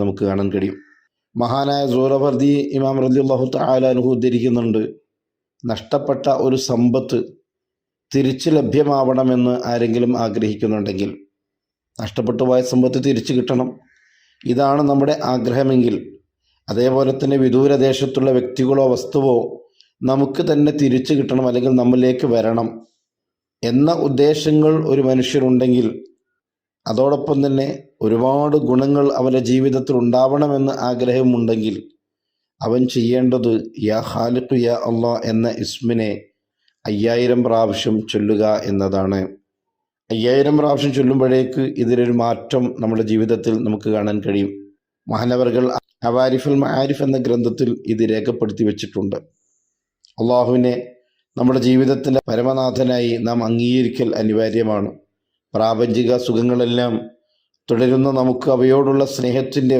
നമുക്ക് കാണാൻ കഴിയും. മഹാനായ സൂറവർദി ഇമാം റദിയുള്ളാഹു താലാനുഹു ഉദ്ധരിക്കുന്നുണ്ട് നഷ്ടപ്പെട്ട ഒരു സമ്പത്ത് തിരിച്ച് ലഭ്യമാവണമെന്ന് ആരെങ്കിലും ആഗ്രഹിക്കുന്നുണ്ടെങ്കിൽ നഷ്ടപ്പെട്ടു പോയ സമ്പത്ത് തിരിച്ചു കിട്ടണം. ഇതാണ് നമ്മുടെ ആഗ്രഹമെങ്കിൽ അതേപോലെ തന്നെ വിദൂരദേശത്തുള്ള വ്യക്തികളോ വസ്തുവോ നമുക്ക് തന്നെ തിരിച്ചു കിട്ടണം അല്ലെങ്കിൽ നമ്മളിലേക്ക് വരണം എന്ന ഉദ്ദേശങ്ങൾ ഒരു മനുഷ്യരുണ്ടെങ്കിൽ അതോടൊപ്പം തന്നെ ഒരുപാട് ഗുണങ്ങൾ അവന്റെ ജീവിതത്തിൽ ഉണ്ടാവണമെന്ന് ആഗ്രഹമുണ്ടെങ്കിൽ അവൻ ചെയ്യേണ്ടത് യാ ഹാലിഖ് യാ അള്ളാ എന്ന ഇസ്മിനെ അയ്യായിരം പ്രാവശ്യം ചൊല്ലുക എന്നതാണ്. അയ്യായിരം പ്രാവശ്യം ചൊല്ലുമ്പോഴേക്ക് ഇതിലൊരു മാറ്റം നമ്മുടെ ജീവിതത്തിൽ നമുക്ക് കാണാൻ കഴിയും. മഹാനവറുകൾ അവാരിഫുൽ മാരിഫ് എന്ന ഗ്രന്ഥത്തിൽ ഇത് രേഖപ്പെടുത്തി വെച്ചിട്ടുണ്ട്. അള്ളാഹുവിനെ നമ്മുടെ ജീവിതത്തിന്റെ പരമനാഥനായി നാം അംഗീകരിക്കൽ അനിവാര്യമാണ്. പ്രാപഞ്ചിക സുഖങ്ങളെല്ലാം തുടരുന്ന നമുക്ക് അവയോടുള്ള സ്നേഹത്തിന്റെ